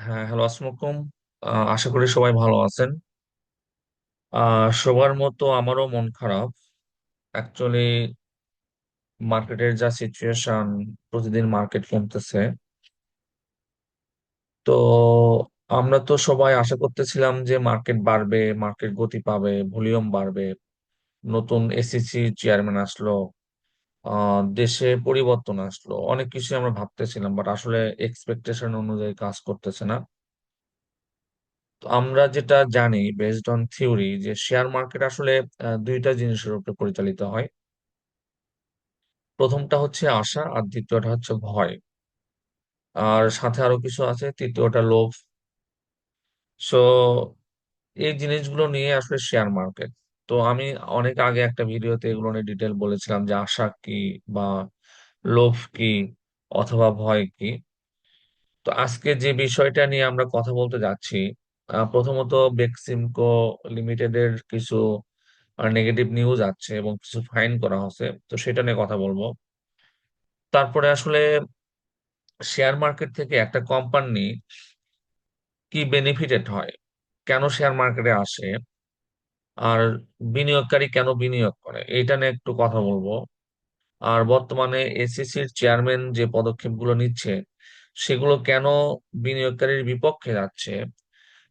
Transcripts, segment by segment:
হ্যাঁ হ্যালো আসসালামু আলাইকুম। আহ, আশা করি সবাই ভালো আছেন। আহ, সবার মতো আমারও মন খারাপ। অ্যাকচুয়ালি মার্কেটের যা সিচুয়েশন প্রতিদিন মার্কেট কমতেছে। তো আমরা তো সবাই আশা করতেছিলাম যে মার্কেট বাড়বে মার্কেট গতি পাবে ভলিউম বাড়বে। নতুন এসিসি চেয়ারম্যান আসলো। আহ দেশে পরিবর্তন আসলো। অনেক কিছু আমরা ভাবতেছিলাম বাট আসলে এক্সপেকটেশন অনুযায়ী কাজ করতেছে না। তো আমরা যেটা জানি বেসড অন থিওরি যে শেয়ার মার্কেট আসলে দুইটা জিনিসের উপরে পরিচালিত হয়। প্রথমটা হচ্ছে আশা, আর দ্বিতীয়টা হচ্ছে ভয়। আর সাথে আরও কিছু আছে, তৃতীয়টা লোভ। সো এই জিনিসগুলো নিয়ে আসলে শেয়ার মার্কেট তো আমি অনেক আগে একটা ভিডিওতে এগুলো নিয়ে ডিটেল বলেছিলাম যে আশা কি বা লোভ কি অথবা ভয় কি। তো আজকে যে বিষয়টা নিয়ে আমরা কথা বলতে যাচ্ছি প্রথমত বেক্সিমকো লিমিটেডের কিছু নেগেটিভ নিউজ আছে এবং কিছু ফাইন করা হয়েছে তো সেটা নিয়ে কথা বলব। তারপরে আসলে শেয়ার মার্কেট থেকে একটা কোম্পানি কি বেনিফিটেড হয়, কেন শেয়ার মার্কেটে আসে আর বিনিয়োগকারী কেন বিনিয়োগ করে? এটা নিয়ে একটু কথা বলব। আর বর্তমানে এসিসির চেয়ারম্যান যে পদক্ষেপগুলো নিচ্ছে, সেগুলো কেন বিনিয়োগকারীর বিপক্ষে যাচ্ছে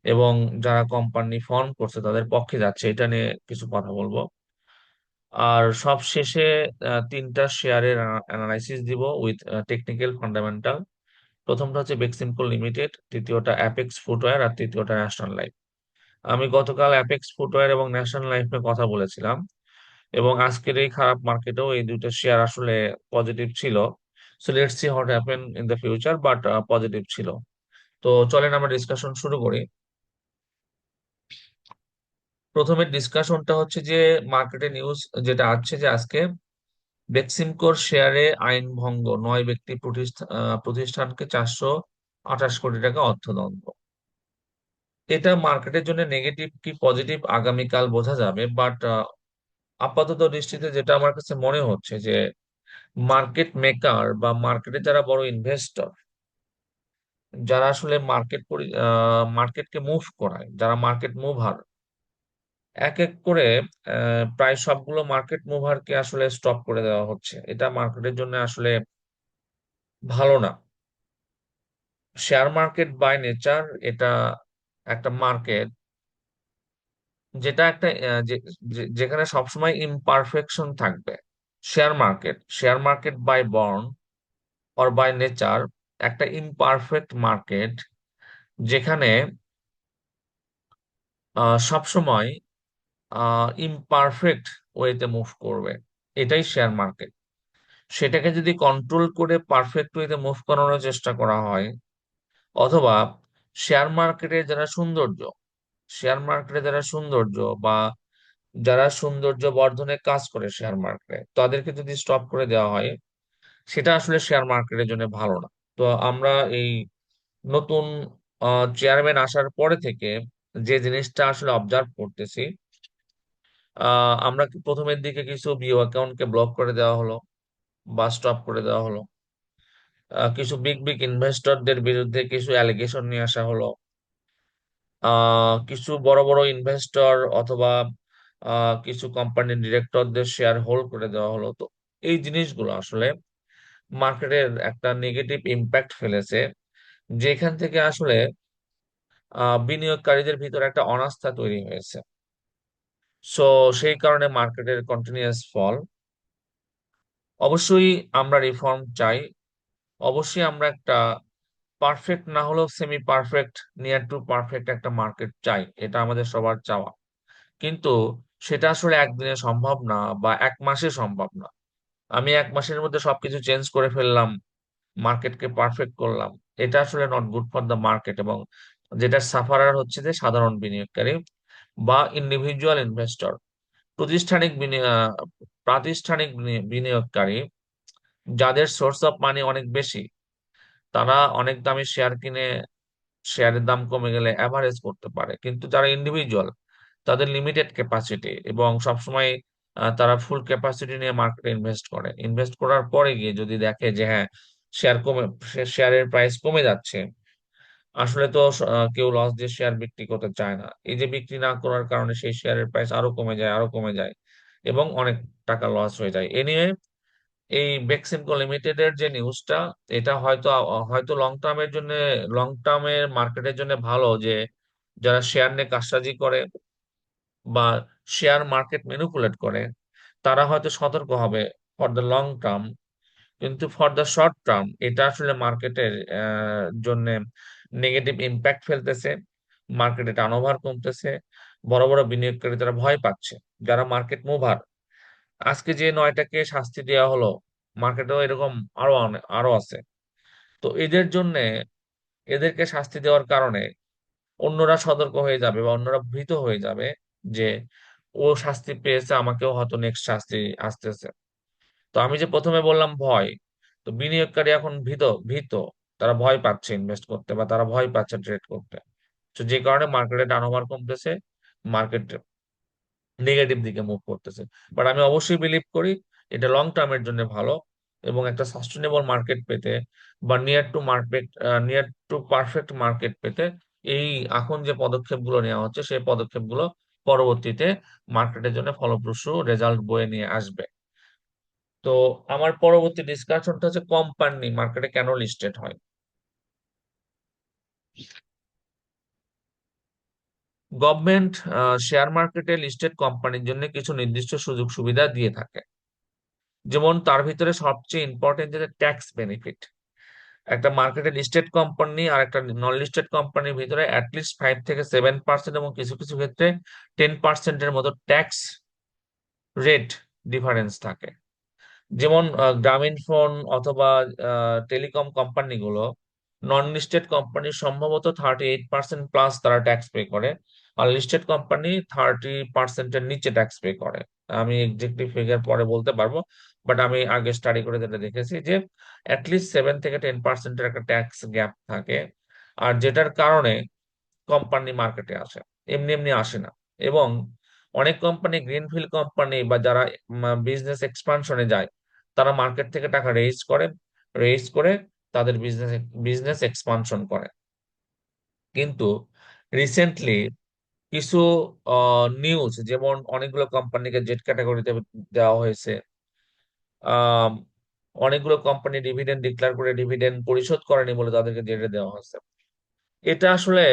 এবং যারা কোম্পানি ফর্ম করছে তাদের পক্ষে যাচ্ছে, এটা নিয়ে কিছু কথা বলব। আর সব শেষে তিনটা শেয়ারের অ্যানালাইসিস দিব উইথ টেকনিক্যাল ফান্ডামেন্টাল প্রথমটা হচ্ছে বেক্সিমকো লিমিটেড দ্বিতীয়টা অ্যাপেক্স ফুটওয়্যার আর তৃতীয়টা ন্যাশনাল লাইফ আমি গতকাল অ্যাপেক্স ফুটওয়্যার এবং ন্যাশনাল লাইফ কথা বলেছিলাম। এবং আজকের এই খারাপ মার্কেটেও এই দুইটা শেয়ার আসলে পজিটিভ ছিল। So let's see what happen in the future but positive ছিল। তো, চলেন আমরা ডিসকাশন শুরু করি। প্রথমে ডিসকাশনটা হচ্ছে যে মার্কেটে নিউজ যেটা আছে যে, আজকে বেক্সিমকোর শেয়ারে আইন ভঙ্গ, নয় ব্যক্তি প্রতিষ্ঠানকে চারশো আঠাশ কোটি টাকা অর্থদণ্ড। এটা মার্কেটের জন্য নেগেটিভ কি পজিটিভ আগামীকাল বোঝা যাবে বাট আপাতত দৃষ্টিতে যেটা আমার কাছে মনে হচ্ছে যে মার্কেট মেকার বা মার্কেটে যারা বড় ইনভেস্টর যারা আসলে মার্কেট মার্কেটকে মুভ করায়, যারা মার্কেট মুভার এক এক করে প্রায় সবগুলো মার্কেট মুভারকে আসলে স্টপ করে দেওয়া হচ্ছে। এটা মার্কেটের জন্য আসলে ভালো না। শেয়ার মার্কেট বাই নেচার এটা একটা মার্কেট যেটা একটা যেখানে সবসময় ইমপারফেকশন থাকবে। Share market share market by born or by nature একটা ইমপারফেক্ট মার্কেট যেখানে সবসময় ইমপারফেক্ট ওয়েতে মুভ করবে। এটাই শেয়ার মার্কেট সেটাকে যদি কন্ট্রোল করে পারফেক্ট ওয়েতে মুভ করানোর চেষ্টা করা হয়, অথবা শেয়ার মার্কেটে যারা সৌন্দর্য শেয়ার মার্কেটে যারা সৌন্দর্য বা যারা সৌন্দর্য বর্ধনে কাজ করে শেয়ার মার্কেটে তাদেরকে যদি স্টপ করে দেওয়া হয়, সেটা আসলে শেয়ার মার্কেটের জন্য ভালো না। তো আমরা এই নতুন চেয়ারম্যান আসার পরে থেকে যে জিনিসটা আসলে অবজার্ভ করতেছি আমরা প্রথমের দিকে কিছু বিও অ্যাকাউন্টকে ব্লক করে দেওয়া হলো বা স্টপ করে দেওয়া হলো? কিছু বিগ বিগ ইনভেস্টরদের বিরুদ্ধে কিছু অ্যালিগেশন নিয়ে আসা হলো। কিছু বড় বড় ইনভেস্টর অথবা কিছু কোম্পানির ডিরেক্টরদের শেয়ার হোল্ড করে দেওয়া হলো। তো এই জিনিসগুলো আসলে মার্কেটের একটা নেগেটিভ ইম্প্যাক্ট ফেলেছে, যেখান থেকে আসলে বিনিয়োগকারীদের ভিতরে একটা অনাস্থা তৈরি হয়েছে। সো সেই কারণে মার্কেটের কন্টিনিউয়াস ফল অবশ্যই আমরা রিফর্ম চাই অবশ্যই আমরা একটা পারফেক্ট না হলেও semi perfect near to perfect একটা মার্কেট চাই। এটা আমাদের সবার চাওয়া। কিন্তু সেটা আসলে একদিনে সম্ভব না বা এক মাসে সম্ভব না। আমি এক মাসের মধ্যে সবকিছু চেঞ্জ করে ফেললাম মার্কেটকে পারফেক্ট করলাম। এটা আসলে not good for the market এবং যেটা সাফারার হচ্ছে যে সাধারণ বিনিয়োগকারী বা ইন্ডিভিজুয়াল ইনভেস্টর প্রতিষ্ঠানিক প্রাতিষ্ঠানিক বিনি- বিনিয়োগকারী যাদের সোর্স অফ মানি অনেক বেশি, তারা অনেক দামে শেয়ার কিনে শেয়ারের দাম কমে গেলে অ্যাভারেজ করতে পারে। কিন্তু যারা ইন্ডিভিজুয়াল তাদের লিমিটেড ক্যাপাসিটি এবং সবসময় তারা ফুল ক্যাপাসিটি নিয়ে মার্কেটে ইনভেস্ট করে। ইনভেস্ট করার পরে গিয়ে যদি দেখে যে হ্যাঁ শেয়ার কমে শেয়ারের প্রাইস কমে যাচ্ছে, আসলে তো কেউ লস দিয়ে শেয়ার বিক্রি করতে চায় না। এই যে বিক্রি না করার কারণে সেই শেয়ারের প্রাইস আরও কমে যায়, আরও কমে যায় এবং অনেক টাকা লস হয়ে যায়। এ নিয়ে এই বেক্সিমকো লিমিটেড এর যে নিউজটা এটা হয়তো হয়তো লং টার্মের জন্য লং টার্মের মার্কেটের জন্য ভালো যে যারা শেয়ার নিয়ে কারসাজি করে বা শেয়ার মার্কেট ম্যানিপুলেট করে, তারা হয়তো সতর্ক হবে ফর দ্য লং টার্ম কিন্তু ফর দ্য শর্ট টার্ম এটা আসলে মার্কেটের জন্য নেগেটিভ ইম্প্যাক্ট ফেলতেছে মার্কেটে টার্নওভার কমতেছে, বড় বড় বিনিয়োগকারী তারা ভয় পাচ্ছে, যারা মার্কেট মুভার আজকে যে নয়টাকে শাস্তি দেওয়া হলো মার্কেটেও এরকম আরও আরও আছে। তো এদের জন্য, এদেরকে শাস্তি দেওয়ার কারণে অন্যরা সতর্ক হয়ে যাবে বা অন্যরা ভীত হয়ে যাবে যে, ও শাস্তি পেয়েছে, আমাকেও হয়তো নেক্সট শাস্তি আসতেছে। তো আমি যে প্রথমে বললাম ভয়, তো বিনিয়োগকারী এখন ভীত ভীত। তারা ভয় পাচ্ছে ইনভেস্ট করতে বা তারা ভয় পাচ্ছে ট্রেড করতে। তো যে কারণে মার্কেটে টার্নওভার কমতেছে মার্কেট নেগেটিভ দিকে মুভ করতেছে। বাট আমি অবশ্যই বিলিভ করি এটা লং টার্মের জন্য ভালো এবং একটা সাস্টেনেবল মার্কেট পেতে বা near to market near to perfect market পেতে এই এখন যে পদক্ষেপগুলো নেওয়া হচ্ছে সেই পদক্ষেপগুলো পরবর্তীতে মার্কেটের জন্য ফলপ্রসূ রেজাল্ট বয়ে নিয়ে আসবে। তো আমার পরবর্তী ডিসকাশনটা হচ্ছে কোম্পানি মার্কেটে কেন লিস্টেড হয়? গভর্নমেন্ট শেয়ার মার্কেটে লিস্টেড কোম্পানির জন্য কিছু নির্দিষ্ট সুযোগ সুবিধা দিয়ে থাকে। যেমন তার ভিতরে সবচেয়ে ইম্পর্টেন্ট যেটা ট্যাক্স বেনিফিট একটা মার্কেটে লিস্টেড কোম্পানি আর একটা নন লিস্টেড কোম্পানির ভিতরে অ্যাটলিস্ট ফাইভ থেকে সেভেন পার্সেন্ট এবং কিছু কিছু ক্ষেত্রে টেন পার্সেন্টের মতো ট্যাক্স রেট ডিফারেন্স থাকে। যেমন গ্রামীণ ফোন অথবা টেলিকম কোম্পানিগুলো নন লিস্টেড কোম্পানি সম্ভবত থার্টি এইট পার্সেন্ট প্লাস তারা ট্যাক্স পে করে। আর লিস্টেড কোম্পানি থার্টি পার্সেন্টের নিচে ট্যাক্স পে করে। আমি এক্সাক্টলি ফিগার পরে বলতে পারব বাট আমি আগে স্টাডি করে যেটা দেখেছি যে অ্যাটলিস্ট সেভেন থেকে টেন পার্সেন্টের একটা ট্যাক্স গ্যাপ থাকে, আর যেটার কারণে কোম্পানি মার্কেটে আসে, এমনি এমনি আসে না। এবং অনেক কোম্পানি গ্রিনফিল্ড কোম্পানি বা যারা বিজনেস এক্সপানশনে যায়, তারা মার্কেট থেকে টাকা রেইজ করে রেইজ করে তাদের বিজনেস বিজনেস এক্সপানশন করে। কিন্তু রিসেন্টলি কিছু নিউজ যেমন অনেকগুলো কোম্পানিকে জেড ক্যাটাগরিতে দেওয়া হয়েছে। অনেকগুলো কোম্পানি ডিভিডেন্ড ডিক্লেয়ার করে ডিভিডেন্ড পরিশোধ করেনি বলে তাদেরকে জেডে দেওয়া হয়েছে। এটা আসলে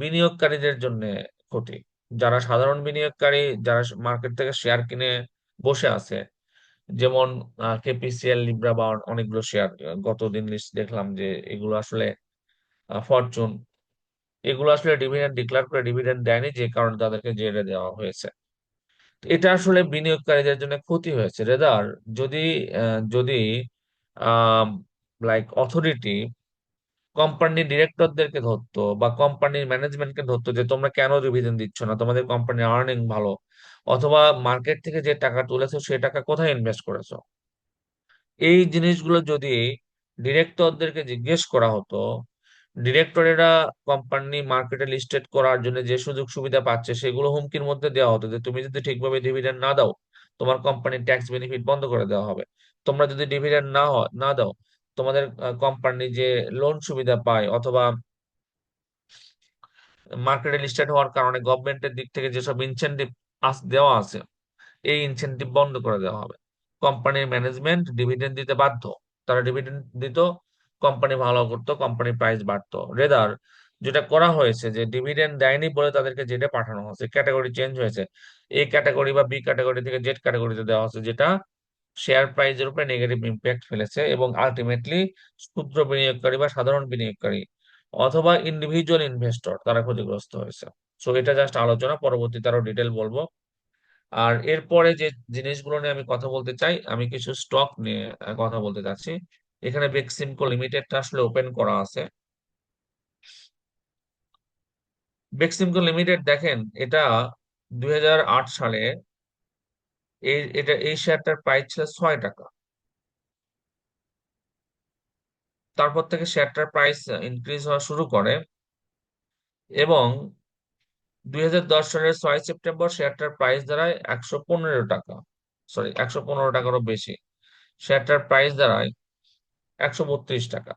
বিনিয়োগকারীদের জন্য ক্ষতি। যারা সাধারণ বিনিয়োগকারী, যারা মার্কেট থেকে শেয়ার কিনে বসে আছে, যেমন কেপিসিএল লিব্রা বা অনেকগুলো শেয়ার গত দিন লিস্ট দেখলাম যে এগুলো আসলে ফরচুন এগুলো আসলে ডিভিডেন্ড ডিক্লেয়ার করে ডিভিডেন্ড দেয়নি যে কারণে তাদেরকে জেরে দেওয়া হয়েছে। এটা আসলে বিনিয়োগকারীদের জন্য ক্ষতি হয়েছে। রেদার যদি যদি লাইক অথরিটি কোম্পানির ডিরেক্টরদেরকে ধরতো বা কোম্পানির ম্যানেজমেন্টকে ধরতো যে তোমরা কেন ডিভিডেন্ড দিচ্ছ না? তোমাদের কোম্পানির আর্নিং ভালো। অথবা মার্কেট থেকে যে টাকা তুলেছো সে টাকা কোথায় ইনভেস্ট করেছ? এই জিনিসগুলো যদি ডিরেক্টরদেরকে জিজ্ঞেস করা হতো ডিরেক্টরেরা কোম্পানি মার্কেটে লিস্টেড করার জন্য যে সুযোগ সুবিধা পাচ্ছে, সেগুলো হুমকির মধ্যে দেওয়া হতো যে, তুমি যদি ঠিকভাবে ডিভিডেন্ড না দাও, তোমার কোম্পানির ট্যাক্স বেনিফিট বন্ধ করে দেওয়া হবে। তোমরা যদি ডিভিডেন্ড না না দাও, তোমাদের কোম্পানি যে লোন সুবিধা পায় অথবা মার্কেটে লিস্টেড হওয়ার কারণে গভর্নমেন্টের দিক থেকে যেসব ইনসেনটিভ দেওয়া আছে, এই ইনসেনটিভ বন্ধ করে দেওয়া হবে। কোম্পানির ম্যানেজমেন্ট ডিভিডেন্ড দিতে বাধ্য। তারা ডিভিডেন্ড দিত কোম্পানি ভালো করতো কোম্পানির প্রাইস বাড়তো। রেদার যেটা করা হয়েছে যে ডিভিডেন্ড দেয়নি বলে তাদেরকে জেডে পাঠানো হয়েছে ক্যাটাগরি চেঞ্জ হয়েছে। এ ক্যাটাগরি বা বি ক্যাটাগরি থেকে জেড ক্যাটাগরিতে দেওয়া হয়েছে, যেটা শেয়ার প্রাইসের উপরে নেগেটিভ ইম্প্যাক্ট ফেলেছে এবং আলটিমেটলি ক্ষুদ্র বিনিয়োগকারী বা সাধারণ বিনিয়োগকারী অথবা ইন্ডিভিজুয়াল ইনভেস্টর তারা ক্ষতিগ্রস্ত হয়েছে। সো এটা জাস্ট আলোচনা, পরবর্তীতে আরও ডিটেল বলব। আর এরপরে যে জিনিসগুলো নিয়ে আমি কথা বলতে চাই, আমি কিছু স্টক নিয়ে কথা বলতে চাচ্ছি এখানে বেক্সিমকো লিমিটেডটা আসলে ওপেন করা আছে। বেক্সিমকো লিমিটেড দেখেন, এটা দুই হাজার আট সালে এই, এটা, এই শেয়ারটার প্রাইস ছিল ছয় টাকা। তারপর থেকে শেয়ারটার প্রাইস ইনক্রিজ হওয়া শুরু করে এবং দুই হাজার দশ সালের ছয় সেপ্টেম্বর শেয়ারটার প্রাইস দাঁড়ায় একশো পনেরো টাকা। সরি একশো পনেরো টাকারও বেশি। শেয়ারটার প্রাইস দাঁড়ায় একশো বত্রিশ টাকা।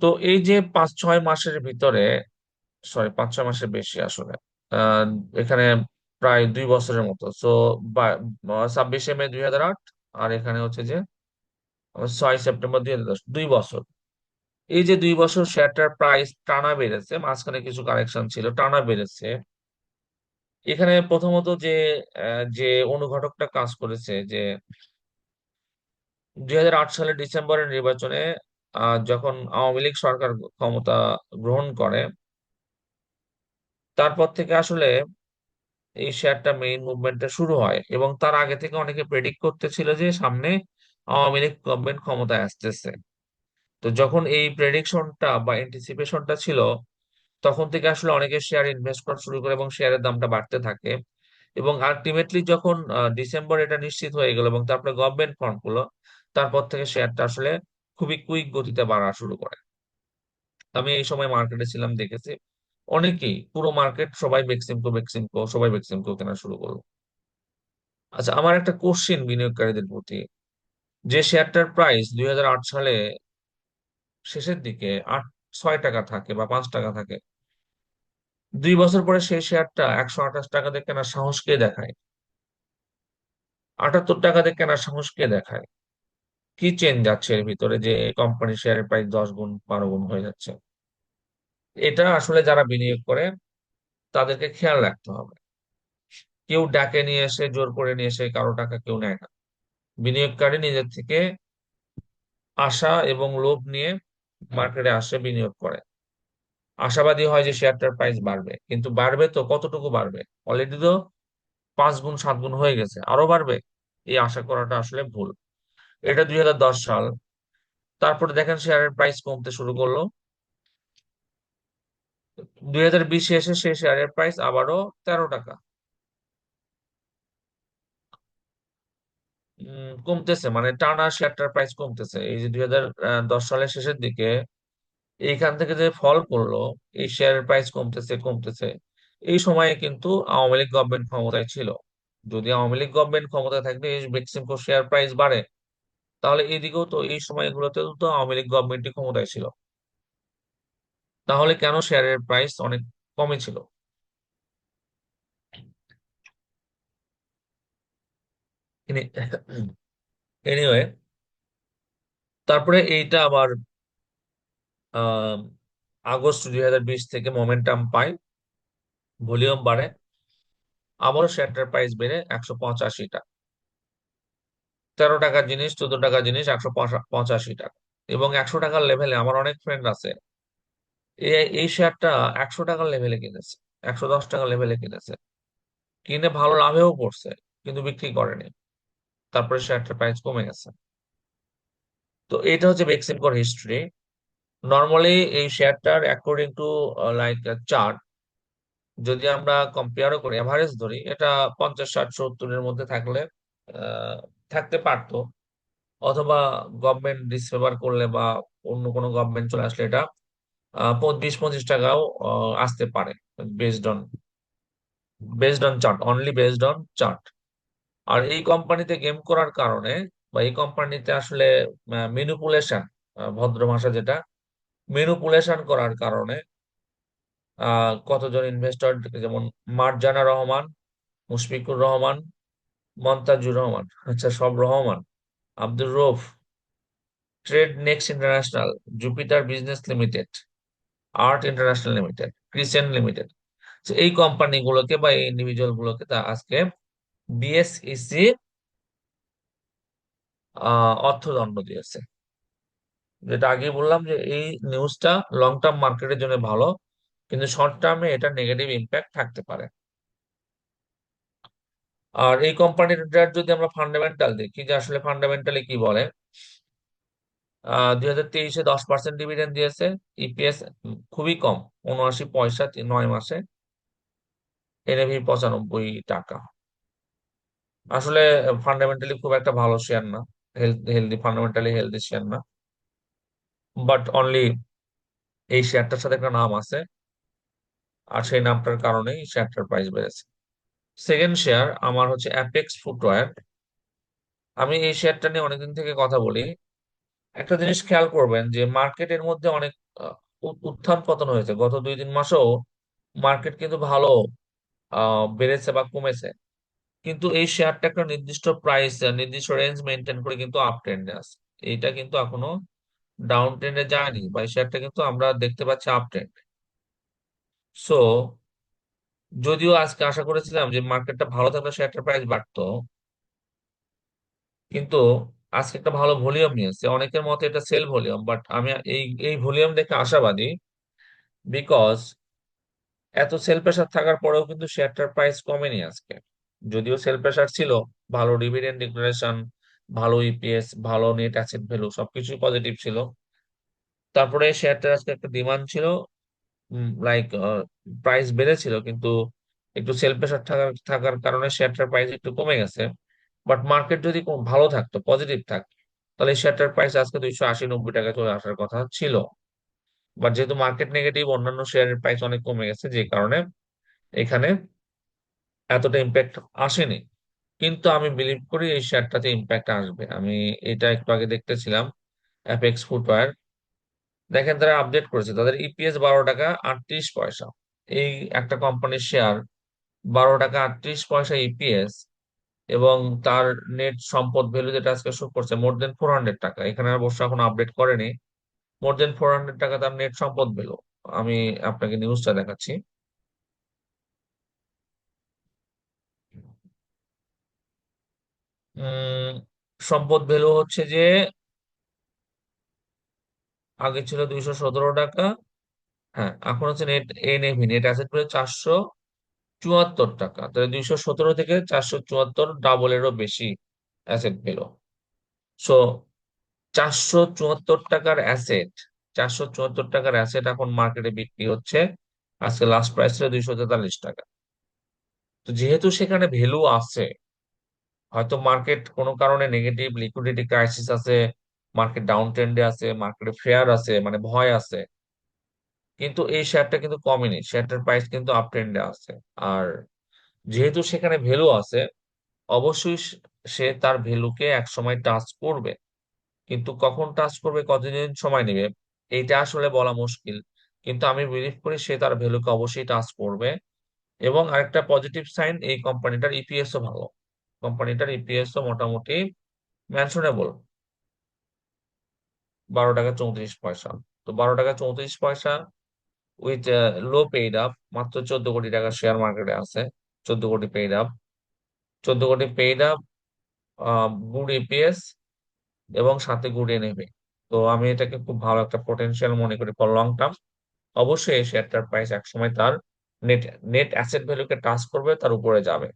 তো এই যে পাঁচ, ছয় মাসের ভিতরে সরি পাঁচ, ছয় মাসের বেশি আসলে এখানে প্রায় দুই বছরের মতো। সো ছাব্বিশে মে দুই হাজার আট আর এখানে হচ্ছে যে ছয় সেপ্টেম্বর দুই হাজার দশ, দুই বছর। এই যে দুই বছর শেয়ারটার প্রাইস টানা বেড়েছে, মাঝখানে কিছু কারেকশন ছিল, টানা বেড়েছে। এখানে প্রথমত যে যে অনুঘটকটা কাজ করেছে, যে দুই হাজার আট সালের ডিসেম্বরের নির্বাচনে যখন আওয়ামী লীগ সরকার ক্ষমতা গ্রহণ করে, তারপর থেকে আসলে এই শেয়ারটা মেইন মুভমেন্টটা শুরু হয় এবং তার আগে থেকে অনেকে প্রেডিক্ট করতেছিল যে সামনে আওয়ামী লীগ গভর্নমেন্ট ক্ষমতায় আসতেছে। তো যখন এই প্রেডিকশনটা বা এন্টিসিপেশনটা ছিল, তখন থেকে আসলে অনেকে শেয়ার ইনভেস্ট করা শুরু করে এবং শেয়ারের দামটা বাড়তে থাকে এবং আলটিমেটলি যখন ডিসেম্বর এটা নিশ্চিত হয়ে গেল এবং তারপরে গভর্নমেন্ট ফর্মগুলো তারপর থেকে শেয়ারটা আসলে খুবই কুইক গতিতে বাড়া শুরু করে। আমি এই সময় মার্কেটে ছিলাম, দেখেছি। অনেকেই পুরো মার্কেট সবাই বেক্সিমকো বেক্সিমকো সবাই বেক্সিমকো কেনা শুরু করল। আচ্ছা আমার একটা কোশ্চেন বিনিয়োগকারীদের প্রতি। যে শেয়ারটার প্রাইস দুই হাজার আট সালে শেষের দিকে আট, ছয় টাকা থাকে বা পাঁচ টাকা থাকে, দুই বছর পরে সেই শেয়ারটা একশো আঠাশ টাকা দিয়ে কেনার সাহস কে দেখায়? আটাত্তর টাকা দিয়ে কেনার সাহস কে দেখায়? কি চেঞ্জ যাচ্ছে এর ভিতরে যে কোম্পানির শেয়ারের প্রাইস দশ গুণ, বারো গুণ হয়ে যাচ্ছে? এটা আসলে যারা বিনিয়োগ করে, তাদেরকে খেয়াল রাখতে হবে। কেউ ডাকে নিয়ে এসে, জোর করে নিয়ে এসে কারও টাকা কেউ নেয় না। বিনিয়োগকারী নিজের থেকে আশা এবং লোভ নিয়ে মার্কেটে আসে, বিনিয়োগ করে। আশাবাদী হয় যে শেয়ারটার প্রাইস বাড়বে। কিন্তু বাড়বে তো, কতটুকু বাড়বে? অলরেডি তো পাঁচ গুণ, সাত গুণ হয়ে গেছে। আরও বাড়বে? এই আশা করাটা আসলে ভুল। এটা দুই হাজার দশ সাল। তারপরে দেখেন শেয়ারের প্রাইস কমতে শুরু করল। দুই হাজার বিশে এসে সেই শেয়ারের প্রাইস আবারও তেরো টাকা। কমতেছে মানে টানা শেয়ারটার প্রাইস কমতেছে। এই যে দুই হাজার দশ সালের শেষের দিকে, এইখান থেকে যে ফল করল, এই শেয়ারের প্রাইস কমতেছে কমতেছে। এই সময়ে কিন্তু আওয়ামী লীগ গভর্নমেন্ট ক্ষমতায় ছিল। যদি আওয়ামী লীগ গভর্নমেন্ট ক্ষমতায় থাকলে এই বেক্সিমকো শেয়ার প্রাইস বাড়ে। তাহলে এদিকেও তো এই সময়গুলোতে তো আওয়ামী লীগ গভর্নমেন্টই ক্ষমতায় ছিল। তাহলে কেন শেয়ারের প্রাইস অনেক কমে ছিল? এনিওয়ে তারপরে এইটা আবার আগস্ট দুই হাজার বিশ থেকে মোমেন্টাম পায়, ভলিউম বাড়ে, আবারও শেয়ারটার প্রাইস বেড়ে একশো পঁচাশি টাকা তেরো টাকার জিনিস, চোদ্দ টাকার জিনিস, একশো পঁচাশি টাকা। এবং একশো টাকার লেভেলে আমার অনেক ফ্রেন্ড আছে এই শেয়ারটা একশো টাকার লেভেলে কিনেছে, একশো দশ টাকার লেভেলে কিনেছে। কিনে ভালো লাভেও পড়ছে কিন্তু বিক্রি করেনি। তারপরে শেয়ারটার প্রাইস কমে গেছে। তো এটা হচ্ছে বেক্সিমকোর হিস্ট্রি নর্মালি এই শেয়ারটার অ্যাকর্ডিং টু লাইক চার্ট যদি আমরা কম্পেয়ারও করি এভারেজ ধরি, এটা পঞ্চাশ, ষাট, সত্তরের মধ্যে থাকলে থাকতে পারতো। অথবা গভর্নমেন্ট ডিসফেভার করলে বা অন্য কোনো গভর্নমেন্ট চলে আসলে এটা বিশ পঁচিশ টাকাও আসতে পারে based on based on chart only based on chart আর এই কোম্পানিতে গেম করার কারণে বা এই কোম্পানিতে আসলে মেনুপুলেশন ভদ্র ভাষা যেটা মেনুপুলেশন করার কারণে কতজন ইনভেস্টর যেমন মার্জানা রহমান, মুশফিকুর রহমান মন্তাজুর রহমান। আচ্ছা সব Rahman. Abdur Rouf. Trade Next International, Jupiter Business Limited, Art International Limited, Crescent Limited. এই কোম্পানিগুলোকে বা এই ইন্ডিভিজুয়াল গুলোকে তা আজকে বিএসইসি অর্থদণ্ড দিয়েছে। যেটা আগে বললাম যে এই নিউজটা লং টার্ম মার্কেটের জন্য ভালো, কিন্তু শর্ট টার্মে এটা নেগেটিভ ইম্প্যাক্ট থাকতে পারে। আর এই কোম্পানিটার যদি আমরা ফান্ডামেন্টাল দেখি, যে আসলে ফান্ডামেন্টালি কি বলে? আহ, দুই হাজার তেইশে দশ পার্সেন্ট ডিভিডেন্ড দিয়েছে ইপিএস খুবই কম, উনআশি পয়সা নয় মাসে এনএভি পঁচানব্বই টাকা। আসলে ফান্ডামেন্টালি খুব একটা ভালো শেয়ার না হেলদি ফান্ডামেন্টালি হেলদি শেয়ার না। বাট অনলি এই শেয়ারটার সাথে একটা নাম আছে, আর সেই নামটার কারণেই শেয়ারটার প্রাইস বেড়েছে। সেকেন্ড শেয়ার আমার হচ্ছে অ্যাপেক্স ফুটওয়্যার আমি এই শেয়ারটা নিয়ে অনেকদিন থেকে কথা বলি। একটা জিনিস খেয়াল করবেন যে মার্কেটের মধ্যে অনেক উত্থান পতন হয়েছে। গত দুই, তিন মাসেও মার্কেট কিন্তু ভালো বেড়েছে বা কমেছে। কিন্তু এই শেয়ারটা একটা নির্দিষ্ট প্রাইস নির্দিষ্ট রেঞ্জ মেনটেন করে কিন্তু আপ ট্রেন্ডে আছে। এইটা কিন্তু এখনও ডাউন ট্রেন্ডে যায়নি বা এই শেয়ারটা কিন্তু আমরা দেখতে পাচ্ছি আপ ট্রেন্ড সো যদিও আজকে আশা করেছিলাম যে মার্কেটটা ভালো থাকলে শেয়ারটার প্রাইস বাড়তো, কিন্তু আজকে একটা ভালো ভলিউম নিয়েছে। অনেকের মতে এটা সেল ভলিউম বাট আমি এই এই ভলিউম দেখে আশাবাদী বিকজ এত সেল প্রেশার থাকার পরেও কিন্তু শেয়ারটার প্রাইস কমেনি আজকে। যদিও সেল প্রেশার ছিল, ভালো ডিভিডেন্ড ডিক্লারেশন ভালো ইপিএস ভালো নেট অ্যাসেট ভ্যালু সবকিছুই পজিটিভ ছিল। তারপরে শেয়ারটার আজকে একটা ডিমান্ড ছিল লাইক প্রাইস বেড়েছিল, কিন্তু একটু সেল প্রেশার থাকার থাকার কারণে শেয়ারটার প্রাইস একটু কমে গেছে। বাট মার্কেট যদি ভালো থাকতো পজিটিভ থাকতো তাহলে শেয়ারটার প্রাইস আজকে দুইশো আশি নব্বই টাকা চলে আসার কথা ছিল। বাট যেহেতু মার্কেট নেগেটিভ অন্যান্য শেয়ারের প্রাইস অনেক কমে গেছে, যে কারণে এখানে এতটা ইম্প্যাক্ট আসেনি। কিন্তু আমি বিলিভ করি এই শেয়ারটাতে ইম্প্যাক্ট আসবে। আমি এটা একটু আগে দেখতেছিলাম অ্যাপেক্স ফুটওয়্যার দেখেন তারা আপডেট করেছে, তাদের ইপিএস বারো টাকা আটত্রিশ পয়সা। এই একটা কোম্পানির শেয়ার বারো টাকা আটত্রিশ পয়সা ইপিএস এবং তার নেট সম্পদ ভ্যালু যেটা আজকে শো করছে মোর দেন ফোর হান্ড্রেড টাকা। এখানে অবশ্য এখন আপডেট করেনি। মোর দেন ফোর হান্ড্রেড টাকা তার নেট সম্পদ ভ্যালু আমি আপনাকে নিউজটা দেখাচ্ছি। সম্পদ ভ্যালু হচ্ছে যে আগে ছিল দুইশো সতেরো টাকা। হ্যাঁ এখন হচ্ছে net NAV net asset value চারশো চুয়াত্তর টাকা। তাহলে দুইশো সতেরো থেকে চারশো চুয়াত্তর ডাবলেরও বেশি অ্যাসেট ভ্যালু সো চারশো চুয়াত্তর টাকার অ্যাসেট চারশো চুয়াত্তর টাকার অ্যাসেট এখন মার্কেটে বিক্রি হচ্ছে। আজকে লাস্ট প্রাইস ছিল দুইশো তেতাল্লিশ টাকা। তো যেহেতু সেখানে ভ্যালু আছে, হয়তো মার্কেট কোনো কারণে নেগেটিভ লিকুইডিটি ক্রাইসিস আছে মার্কেট ডাউন ট্রেন্ডে আছে মার্কেটে ফেয়ার আছে মানে ভয় আছে। কিন্তু এই শেয়ারটা কিন্তু কমেনি শেয়ারটার প্রাইস কিন্তু আপ ট্রেন্ডে আছে। আর যেহেতু সেখানে ভ্যালু আছে, অবশ্যই সে তার ভ্যালুকে এক সময় টাচ করবে। কিন্তু কখন টাচ করবে, কতদিন সময় নেবে, এইটা আসলে বলা মুশকিল। কিন্তু আমি বিলিভ করি সে তার ভ্যালুকে অবশ্যই টাচ করবে। এবং আরেকটা পজিটিভ সাইন এই কোম্পানিটার ইপিএসও ভালো। কোম্পানিটার ইপিএসও মোটামুটি মেনশনেবল বারো টাকা চৌত্রিশ পয়সা। তো বারো টাকা চৌত্রিশ পয়সা উইথ লো পেইড আপ মাত্র চোদ্দ কোটি টাকা শেয়ার মার্কেটে আছে। চোদ্দ কোটি পেইড আপ চোদ্দ কোটি পেইড আপ গুড ইপিএস এবং সাথে গুড়িয়ে নেবে তো আমি এটাকে খুব ভালো একটা পোটেনশিয়াল মনে করি ফর লং টার্ম অবশ্যই এই শেয়ারটার প্রাইস একসময় তার নেট নেট অ্যাসেট ভ্যালুকে টাচ করবে, তার উপরে যাবে।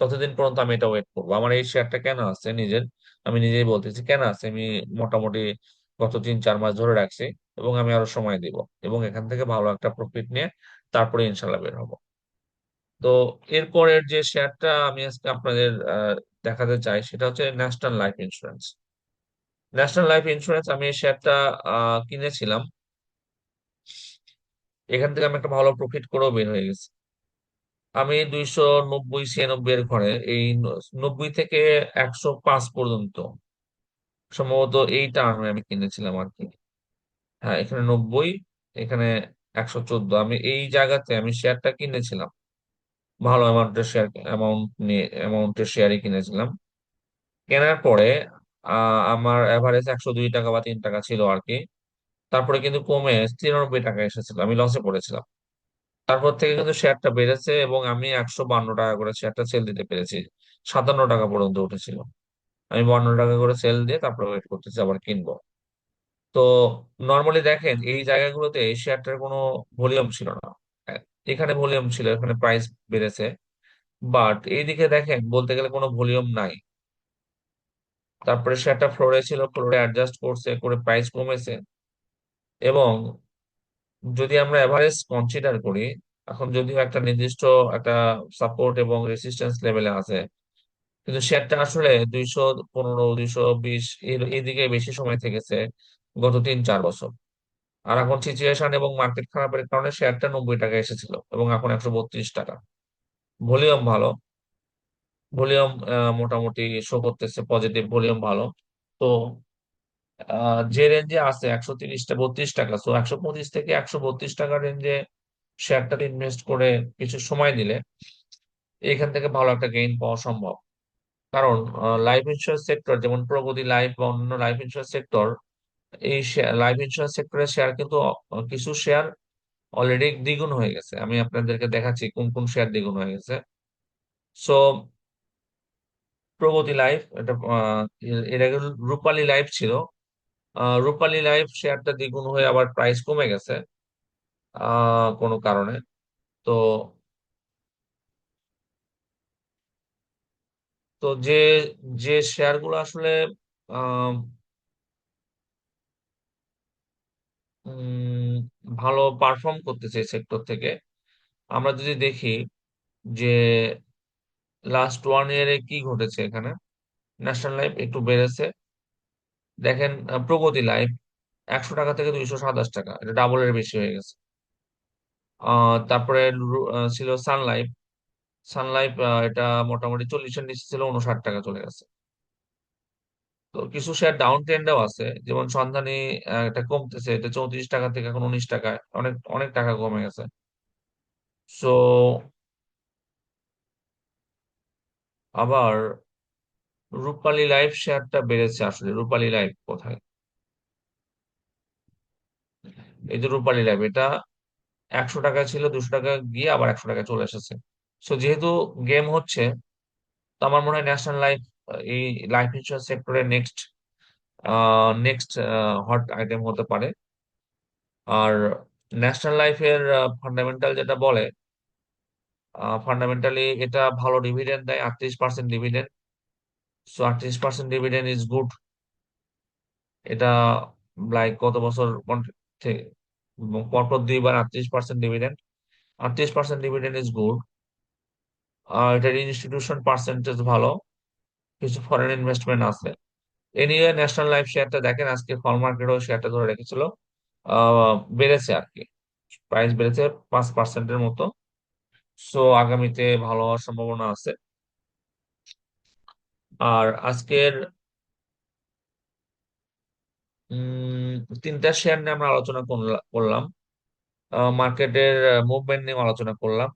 ততদিন পর্যন্ত আমি এটা ওয়েট করব। আমার এই শেয়ারটা কেন আছে নিজের? আমি নিজেই বলতেছি, কেন আছে? আমি মোটামুটি গত তিন, চার মাস ধরে রাখছি এবং আমি আরও সময় দিব এবং এখান থেকে ভালো একটা প্রফিট নিয়ে তারপরে ইনশাল্লাহ বের হব। তো এরপরের যে শেয়ারটা আমি আজকে আপনাদের দেখাতে চাই সেটা হচ্ছে National Life Insurance National Life Insurance আমি এই শেয়ারটা কিনেছিলাম। এখান থেকে আমি একটা ভালো প্রফিট করেও বের হয়ে গেছি। আমি দুইশো নব্বই, ছিয়ানব্বই এর ঘরে এই নব্বই থেকে একশো পাঁচ পর্যন্ত সম্ভবত এই টার্মে আমি কিনেছিলাম আর কি। হ্যাঁ এখানে নব্বই, এখানে একশো চোদ্দ। আমি এই জায়গাতে আমি শেয়ারটা কিনেছিলাম। ভালো অ্যামাউন্টের শেয়ার অ্যামাউন্ট নিয়ে অ্যামাউন্টের শেয়ারই কিনেছিলাম। কেনার পরে আমার এভারেজ একশো দুই টাকা বা তিন টাকা ছিল আর কি। তারপরে কিন্তু কমে তিরানব্বই টাকা এসেছিল। আমি লসে পড়েছিলাম। তারপর থেকে কিন্তু শেয়ারটা বেড়েছে এবং আমি একশো বান্ন টাকা করে শেয়ারটা সেল দিতে পেরেছি। সাতান্ন টাকা পর্যন্ত উঠেছিল। আমি বান্ন টাকা করে সেল দিয়ে তারপরে ওয়েট করতেছি আবার কিনবো। তো নর্মালি দেখেন, এই জায়গাগুলোতে এই শেয়ারটার কোনো ভলিউম ছিল না। এখানে ভলিউম ছিল, এখানে প্রাইস বেড়েছে। বাট এইদিকে দেখেন, বলতে গেলে কোনো ভলিউম নাই। তারপরে শেয়ারটা ফ্লোরে ছিল ফ্লোরে অ্যাডজাস্ট করছে, করে প্রাইস কমেছে। এবং যদি আমরা এভারেজ কনসিডার করি, এখন যদিও একটা নির্দিষ্ট একটা সাপোর্ট এবং রেসিস্ট্যান্স লেভেলে আছে কিন্তু শেয়ারটা আসলে দুইশো পনেরো, দুইশো বিশ এর এদিকে বেশি সময় থেকেছে গত তিন, চার বছর। আর এখন সিচুয়েশন এবং মার্কেট খারাপের কারণে শেয়ারটা নব্বই টাকা এসেছিল এবং এখন একশো বত্রিশ টাকা। ভলিউম ভালো। ভলিউম মোটামুটি শো করতেছে পজিটিভ ভলিউম ভালো। তো যে রেঞ্জে আছে একশো তিরিশটা বত্রিশ টাকা তো একশো পঁচিশ থেকে একশো বত্রিশ টাকা রেঞ্জে শেয়ারটাতে ইনভেস্ট করে কিছু সময় দিলে এখান থেকে ভালো একটা গেইন পাওয়া সম্ভব। কারণ লাইফ ইন্স্যুরেন্স সেক্টর যেমন প্রগতি লাইফ বা অন্যান্য লাইফ ইন্স্যুরেন্স সেক্টর এই লাইফ ইন্স্যুরেন্স সেক্টরের শেয়ার কিন্তু কিছু শেয়ার অলরেডি দ্বিগুণ হয়ে গেছে। আমি আপনাদেরকে দেখাচ্ছি কোন কোন শেয়ার দ্বিগুণ হয়ে গেছে। সো প্রগতি লাইফ এটা এর আগে রূপালী লাইফ ছিল। রূপালী লাইফ শেয়ারটা দ্বিগুণ হয়ে আবার প্রাইস কমে গেছে কোনো কারণে। তো তো যে যে শেয়ারগুলো আসলে ভালো পারফর্ম করতেছে সেক্টর থেকে, আমরা যদি দেখি যে লাস্ট ওয়ান ইয়ারে কি ঘটেছে এখানে? ন্যাশনাল লাইফ একটু বেড়েছে। দেখেন প্রগতি লাইফ একশো টাকা থেকে দুইশো সাতাশ টাকা, এটা ডাবলের বেশি হয়ে গেছে। তারপরে ছিল সান লাইফ সান লাইফ এটা মোটামুটি চল্লিশের নিচে ছিল উনষাট টাকা চলে গেছে। তো কিছু শেয়ার ডাউন ট্রেন্ডেও আছে, যেমন সন্ধানী এটা কমতেছে, এটা চৌত্রিশ টাকা থেকে এখন উনিশ টাকায় অনেক অনেক টাকা কমে গেছে। সো আবার রূপালী লাইফ শেয়ারটা বেড়েছে আসলে রূপালী লাইফ কোথায়? এই যে রূপালী লাইফ এটা একশো টাকা ছিল, দুশো টাকা গিয়ে আবার একশো টাকা চলে এসেছে। সো যেহেতু গেম হচ্ছে, তো আমার মনে হয় ন্যাশনাল লাইফ এই লাইফ ইন্স্যুরেন্স সেক্টরে নেক্সট নেক্সট হট আইটেম হতে পারে। আর ন্যাশনাল লাইফের ফান্ডামেন্টাল যেটা বলে ফান্ডামেন্টালি এটা ভালো ডিভিডেন্ড দেয়, আটত্রিশ পার্সেন্ট ডিভিডেন্ড সো আটত্রিশ পার্সেন্ট ডিভিডেন্ড ইজ গুড এটা লাইক কত বছর পরপর দুইবার আটত্রিশ পার্সেন্ট ডিভিডেন্ড আটত্রিশ পার্সেন্ট ডিভিডেন্ড ইজ গুড এটার ইনস্টিটিউশন পার্সেন্টেজ ভালো। কিছু ফরেন ইনভেস্টমেন্ট আছে। এনিওয়ে ন্যাশনাল লাইফ শেয়ারটা দেখেন, আজকে কল মার্কেটও শেয়ারটা ধরে রেখেছিল। বেড়েছে আর কি। প্রাইস বেড়েছে পাঁচ পার্সেন্টের মতো। সো আগামীতে ভালো হওয়ার সম্ভাবনা আছে। আর আজকের তিনটা শেয়ার নিয়ে আমরা আলোচনা করলা- করলাম। মার্কেটের মুভমেন্ট নিয়ে আলোচনা করলাম।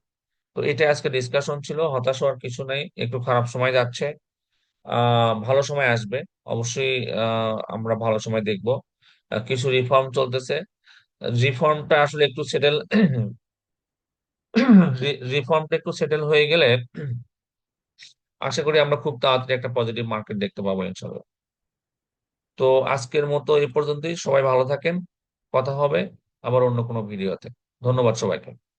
তো এটা আজকে ডিসকাশন ছিল। হতাশ হওয়ার কিছু নাই, একটু খারাপ সময় যাচ্ছে। আহ ভালো সময় আসবে, অবশ্যই আমরা ভালো সময় দেখব। কিছু রিফর্ম চলতেছে। রিফর্মটা আসলে একটু সেটেল রিফর্মটা একটু সেটেল হয়ে গেলে আশা করি আমরা খুব তাড়াতাড়ি একটা পজিটিভ মার্কেট দেখতে পাবো ইনশাল্লাহ তো আজকের মতো এই পর্যন্তই। সবাই ভালো থাকেন। কথা হবে আবার অন্য কোনো ভিডিওতে ধন্যবাদ সবাইকে।